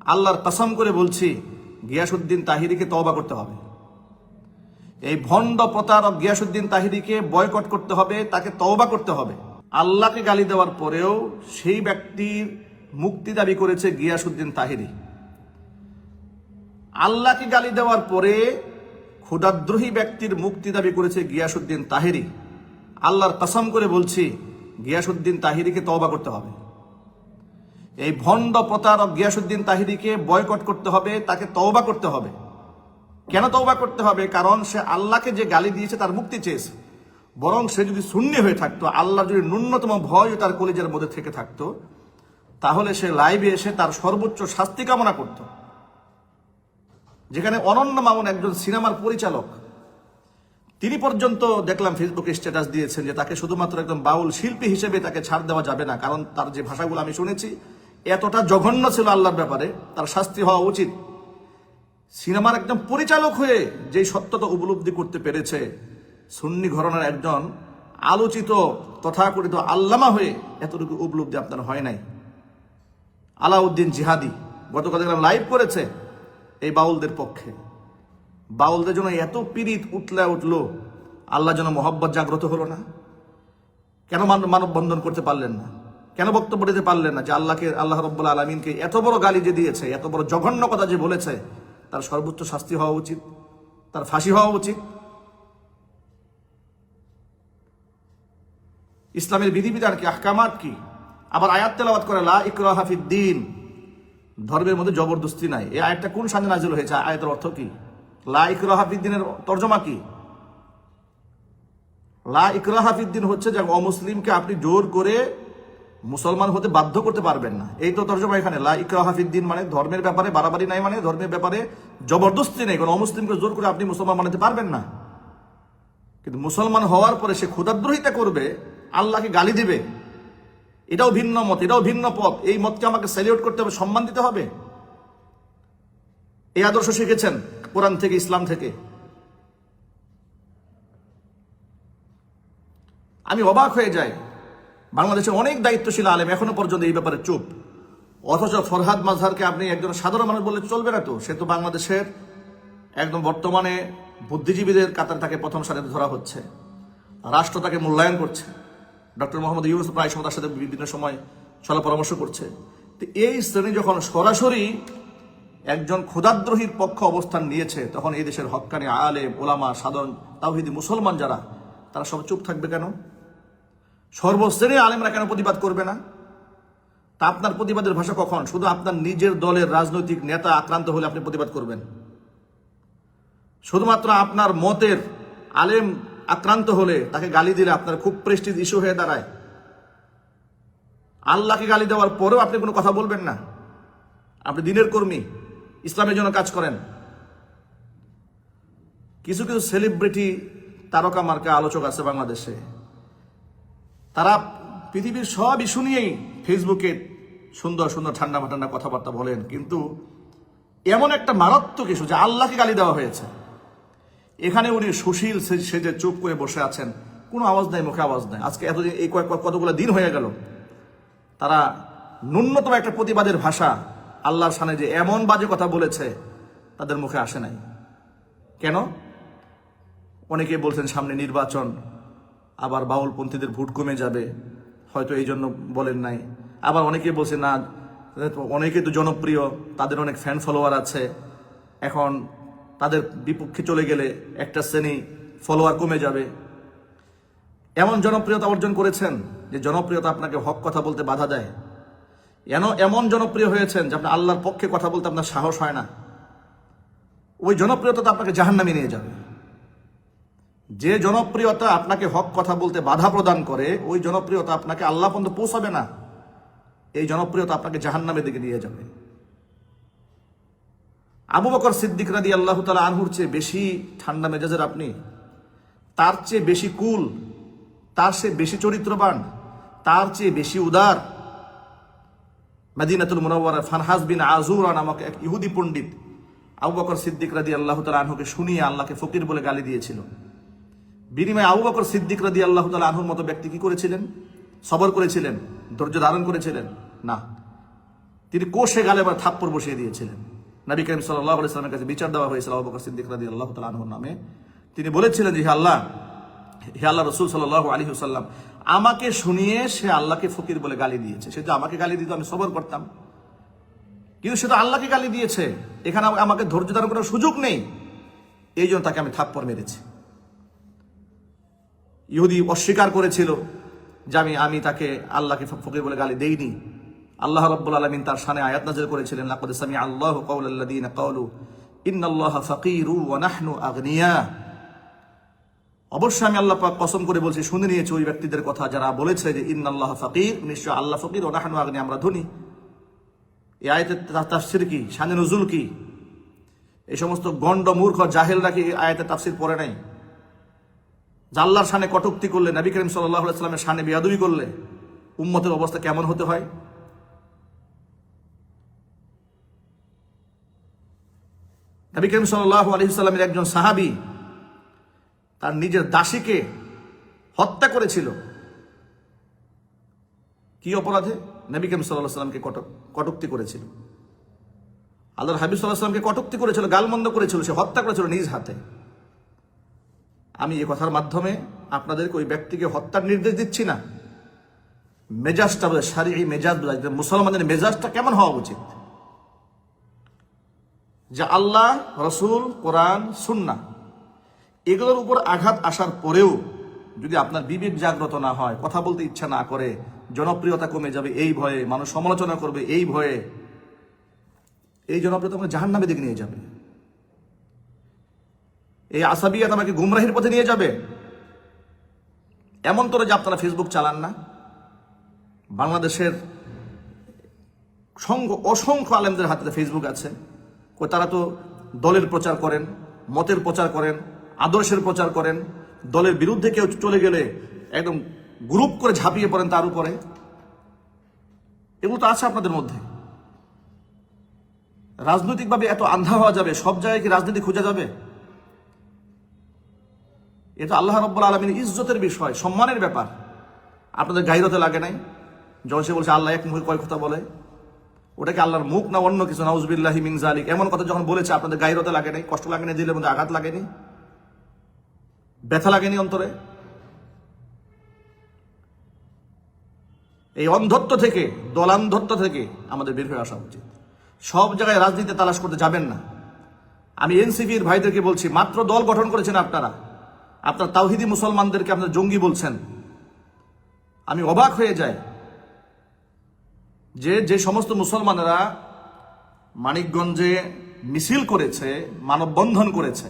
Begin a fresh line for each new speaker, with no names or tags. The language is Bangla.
আল্লাহর কসম করে বলছি গিয়াসুদ্দিন তাহিরিকে তওবা করতে হবে। এই ভণ্ড প্রতারক গিয়াসুদ্দিন তাহিরিকে বয়কট করতে হবে, তাকে তওবা করতে হবে। আল্লাহকে গালি দেওয়ার পরেও সেই ব্যক্তির মুক্তি দাবি করেছে গিয়াসুদ্দিন তাহিরি। আল্লাহকে গালি দেওয়ার পরে ক্ষুদাদ্রোহী ব্যক্তির মুক্তি দাবি করেছে গিয়াসুদ্দিন তাহিরি। আল্লাহর কসম করে বলছি গিয়াসুদ্দিন তাহিরিকে তওবা করতে হবে। এই ভণ্ড প্রতারক গিয়াসুদ্দিন তাহিরিকে বয়কট করতে হবে, তাকে তওবা করতে হবে। কেন তওবা করতে হবে? কারণ সে আল্লাহকে যে গালি দিয়েছে তার মুক্তি চেয়েছে। বরং সে যদি শূন্য হয়ে থাকতো আল্লাহ যদি ন্যূনতম ভয় তার কলিজের মধ্যে থেকে থাকতো, তাহলে সে লাইভে এসে তার সর্বোচ্চ শাস্তি কামনা করত। যেখানে অনন্য মামুন একজন সিনেমার পরিচালক, তিনি পর্যন্ত দেখলাম ফেসবুকে স্ট্যাটাস দিয়েছেন যে তাকে শুধুমাত্র একদম বাউল শিল্পী হিসেবে তাকে ছাড় দেওয়া যাবে না, কারণ তার যে ভাষাগুলো আমি শুনেছি এতটা জঘন্য ছিল আল্লাহর ব্যাপারে, তার শাস্তি হওয়া উচিত। সিনেমার একদম পরিচালক হয়ে যেই সত্যতা উপলব্ধি করতে পেরেছে, সুন্নি ঘরনার একজন আলোচিত, তথাকথিত আল্লামা হয়ে এতটুকু উপলব্ধি আপনার হয় নাই। আলাউদ্দিন জিহাদি গতকাল দেখলাম লাইভ করেছে এই বাউলদের পক্ষে। বাউলদের জন্য এত পীড়িত উঠলে উঠল, আল্লাহ যেন মোহব্বত জাগ্রত হলো না। কেন মান- মানববন্ধন করতে পারলেন না? কেন বক্তব্য দিতে পারলেন না যে আল্লাহকে, আল্লাহ রব্বুল আলমিনকে এত বড় গালি যে দিয়েছে, এত বড় জঘন্য কথা যে বলেছে, তার সর্বোচ্চ শাস্তি হওয়া উচিত, তার ফাঁসি হওয়া উচিত। ইসলামের বিধিবিধান কি, আহকামাত কি? আবার আয়াত তেলাওয়াত করে, লা ইকরাহা ফিদ্দিন ধর্মের মধ্যে জবরদস্তি নাই। এই আয়াতটা কোন সাজে নাজিল হয়েছে? আয়াতের অর্থ কি? লা ইকরাহা ফিদ্দিনের তর্জমা কি? লা ইকরাহা হাফিদ্দিন হচ্ছে যে অমুসলিমকে আপনি জোর করে মুসলমান হতে বাধ্য করতে পারবেন না। এই তো তর্জমা এখানে, লা ইকরাহা ফিদ্দিন মানে ধর্মের ব্যাপারে, বাড়াবাড়ি নাই মানে ধর্মের ব্যাপারে জবরদস্তি নেই। কোনো অমুসলিমকে জোর করে আপনি মুসলমান বানাতে পারবেন না। কিন্তু মুসলমান হওয়ার পরে সে ক্ষুদাদ্রোহিতা করবে, আল্লাহকে গালি দিবে। এটাও ভিন্ন মত, এটাও ভিন্ন পথ। এই মতকে আমাকে স্যালিউট করতে হবে, সম্মান দিতে হবে। এই আদর্শ শিখেছেন কোরআন থেকে, ইসলাম থেকে। আমি অবাক হয়ে যাই। বাংলাদেশে অনেক দায়িত্বশীল আলেম এখনও পর্যন্ত এই ব্যাপারে চুপ। অথচ ফরহাদ মাজহারকে আপনি একজন সাধারণ মানুষ বললে চলবে না তো? সে তো বাংলাদেশের একদম বর্তমানে বুদ্ধিজীবীদের কাতার তাকে প্রথম সারিতে ধরা হচ্ছে। রাষ্ট্র তাকে মূল্যায়ন করছে। ডক্টর মোহাম্মদ ইউনুস প্রায় সময় তার সাথে বিভিন্ন সময় চলা পরামর্শ করছে। তো এই শ্রেণি যখন সরাসরি একজন ক্ষুদাদ্রোহীর পক্ষ অবস্থান নিয়েছে, তখন এই দেশের হক্কানি আলে ওলামা, সাধারণ তাওহিদি মুসলমান যারা, তারা সব চুপ থাকবে কেন? সর্বশ্রেণীর আলেমরা কেন প্রতিবাদ করবে না? তা আপনার প্রতিবাদের ভাষা কখন? শুধু আপনার নিজের দলের রাজনৈতিক নেতা আক্রান্ত হলে আপনি প্রতিবাদ করবেন। শুধুমাত্র আপনার মতের আলেম আক্রান্ত হলে তাকে গালি দিলে আপনার খুব প্রেস্টিজ ইস্যু হয়ে দাঁড়ায়। আল্লাহকে গালি দেওয়ার পরেও আপনি কোনো কথা বলবেন না। আপনি দিনের কর্মী, ইসলামের জন্য কাজ করেন। কিছু কিছু সেলিব্রিটি তারকা মার্কা আলোচক আছে বাংলাদেশে। তারা পৃথিবীর সব ইস্যু নিয়েই ফেসবুকে সুন্দর সুন্দর ঠান্ডা ঠান্ডা কথাবার্তা বলেন, কিন্তু এমন একটা মারাত্মক ইস্যু যে আল্লাহকে গালি দেওয়া হয়েছে। এখানে উনি সুশীল সে- সেজে চুপ করে বসে আছেন। কোনো আওয়াজ নাই, মুখে আওয়াজ নাই। আজকে এতদিন এই কয়েক কতগুলো দিন হয়ে গেল। তারা ন্যূনতম একটা প্রতিবাদের ভাষা আল্লাহর সামনে যে এমন বাজে কথা বলেছে, তাদের মুখে আসে নাই। কেন? অনেকে বলছেন সামনে নির্বাচন আবার বাউলপন্থীদের ভোট কমে যাবে। হয়তো এই জন্য বলেন নাই। আবার অনেকে বলছে, না, অনেকে তো জনপ্রিয়, তাদের অনেক ফ্যান ফলোয়ার আছে। এখন তাদের বিপক্ষে চলে গেলে একটা শ্রেণি ফলোয়ার কমে যাবে। এমন জনপ্রিয়তা অর্জন করেছেন যে জনপ্রিয়তা আপনাকে হক কথা বলতে বাধা দেয়। এন এমন জনপ্রিয় হয়েছেন যে আপনার আল্লাহর পক্ষে কথা বলতে আপনার সাহস হয় না? ওই জনপ্রিয়তা তো আপনাকে জাহান্নামে নিয়ে যাবে। যে জনপ্রিয়তা আপনাকে হক কথা বলতে বাধা প্রদান করে, ওই জনপ্রিয়তা আপনাকে আল্লাহ পর্যন্ত পৌঁছাবে না। এই জনপ্রিয়তা আপনাকে জাহান্নামের দিকে নিয়ে যাবে। আবু বকর সিদ্দিক রাদি আল্লাহ তালা আনহুর চেয়ে বেশি ঠান্ডা মেজাজের আপনি। তার চেয়ে বেশি কুল, তার চেয়ে বেশি চরিত্রবান, তার চেয়ে বেশি উদার। মাদিনাতুল মুনাওয়ারা ফানহাজ বিন আজুরা নামক এক ইহুদি পণ্ডিত আবু বকর সিদ্দিক রাদি আল্লাহ তালা আনহুকে শুনিয়ে আল্লাহকে ফকির বলে গালি দিয়েছিল। বিনিময়ে আবু বকর সিদ্দিক রাদি আল্লাহ তালা আনহুর মতো ব্যক্তি কি করেছিলেন? সবর করেছিলেন? ধৈর্য ধারণ করেছিলেন? না। তিনি কোষে গালে আবার থাপ্পড় বসিয়ে দিয়েছিলেন। নবী করিম সাল্লাহ ইসলামের কাছে বিচার দেওয়া হয়েছিল আবু বকর সিদ্দিক রাদি আল্লাহ তালাহুর নামে। তিনি বলেছিলেন যে, হে আল্লাহ হে আল্লাহ রসুল সাল্লাহ আলী সাল্লাম আমাকে শুনিয়ে সে আল্লাহকে ফকির বলে গালি দিয়েছে। সে তো আমাকে গালি দিত, আমি সবর করতাম। কিন্তু সে তো আল্লাহকে গালি দিয়েছে। এখানে আমা- আমাকে ধৈর্য ধারণ করার সুযোগ নেই। এই জন্য তাকে আমি থাপ্পড় মেরেছি। ইহুদি অস্বীকার করেছিল যে আমি আমি তাকে আল্লাহকে ফকির বলে গালি দেইনি। আল্লাহ রব্বুল আলমিন তার সানে আয়াত নাজর করেছিলেন, লাকাদ সামি আল্লাহু কাওলাল্লাযীনা ক্বালু, ইন্নাল্লাহা ফাকীরু ওয়া নাহনু আগনিয়া। অবশ্যই আমি আল্লাহ পাক কসম করে বলছি, শুনে নিয়েছি ওই ব্যক্তিদের কথা যারা বলেছে যে, ইন্নাল্লাহ ফাকির নিশ্চয় আল্লাহ ফকির ও নাহানু আগনি আমরা ধনী। এই আয়াতের তাফসির কি? শানে নজুল কি? এই সমস্ত গণ্ড মূর্খ জাহেলরা কি আয়াতের তাফসির পড়ে নাই? যে আল্লাহর শানে কটুক্তি করলে, নবী করিম সাল্লাহ সাল্লামের শানে বিয়াদুবি করলে উম্মতের অবস্থা কেমন হতে হয়? নবী করিম সাল্লাহ আলহিসাল্লামের একজন সাহাবী তার নিজের দাসীকে হত্যা করেছিল। কি অপরাধে? নবী করিম সাল্লাহ সাল্লামকে কটক কটুক্তি করেছিল। আল্লাহর হাবিব সাল্লাহ সাল্লামকে কটুক্তি করেছিল, গালমন্দ করেছিল, সে হত্যা করেছিল নিজ হাতে। আমি এ কথার মাধ্যমে আপনাদেরকে ওই ব্যক্তিকে হত্যার নির্দেশ দিচ্ছি না। মেজাজটা বোঝায় সারি এই মেজাজ বোঝায় যে মুসলমানদের মেজাজটা কেমন হওয়া উচিত? যে আল্লাহ, রসুল, কোরআন সুন্না এগুলোর উপর আঘাত আসার পরেও যদি আপনার বিবেক জাগ্রত না হয়, কথা বলতে ইচ্ছা না করে, জনপ্রিয়তা কমে যাবে এই ভয়ে, মানুষ সমালোচনা করবে এই ভয়ে, এই জনপ্রিয়তা আমাকে জাহান নামে দিকে নিয়ে যাবে। এই আসাবিয়াত আমাকে গুমরাহির পথে নিয়ে যাবে? এমন করে যে আপনারা ফেসবুক চালান না? বাংলাদেশের সংখ্য অসংখ্য আলেমদের হাতে ফেসবুক আছে। তারা তো দলের প্রচার করেন, মতের প্রচার করেন, আদর্শের প্রচার করেন। দলের বিরুদ্ধে কেউ চলে গেলে একদম গ্রুপ করে ঝাঁপিয়ে পড়েন তার উপরে। এগুলো তো আছে আপনাদের মধ্যে। রাজনৈতিকভাবে এত আন্ধা হওয়া যাবে, সব জায়গায় কি রাজনীতি খোঁজা যাবে? এটা আল্লাহ রব্বুল আলমীর ইজ্জতের বিষয়, সম্মানের ব্যাপার। আপনাদের গাইরতে লাগে নাই? যখন সে বলছে, আল্লাহ এক মুখে কয় কথা বলে? ওটাকে আল্লাহর মুখ না অন্য কিছু? নাউজবিল্লাহি মিন জালিক এমন কথা যখন বলেছে, আপনাদের গাইরতে লাগে নাই? কষ্ট লাগেনি দিলের মধ্যে আঘাত লাগেনি ব্যথা লাগেনি অন্তরে? এই অন্ধত্ব থেকে, দলান্ধত্ব থেকে আমাদের বের হয়ে আসা উচিত। সব জায়গায় রাজনীতিতে তালাশ করতে যাবেন না। আমি এনসিপির ভাইদেরকে বলছি, মাত্র দল গঠন করেছেন আপনারা। আপনার তাওহিদি মুসলমানদেরকে আপনার জঙ্গি বলছেন। আমি অবাক হয়ে যাই যে যে সমস্ত মুসলমানেরা মানিকগঞ্জে মিছিল করেছে, মানববন্ধন করেছে।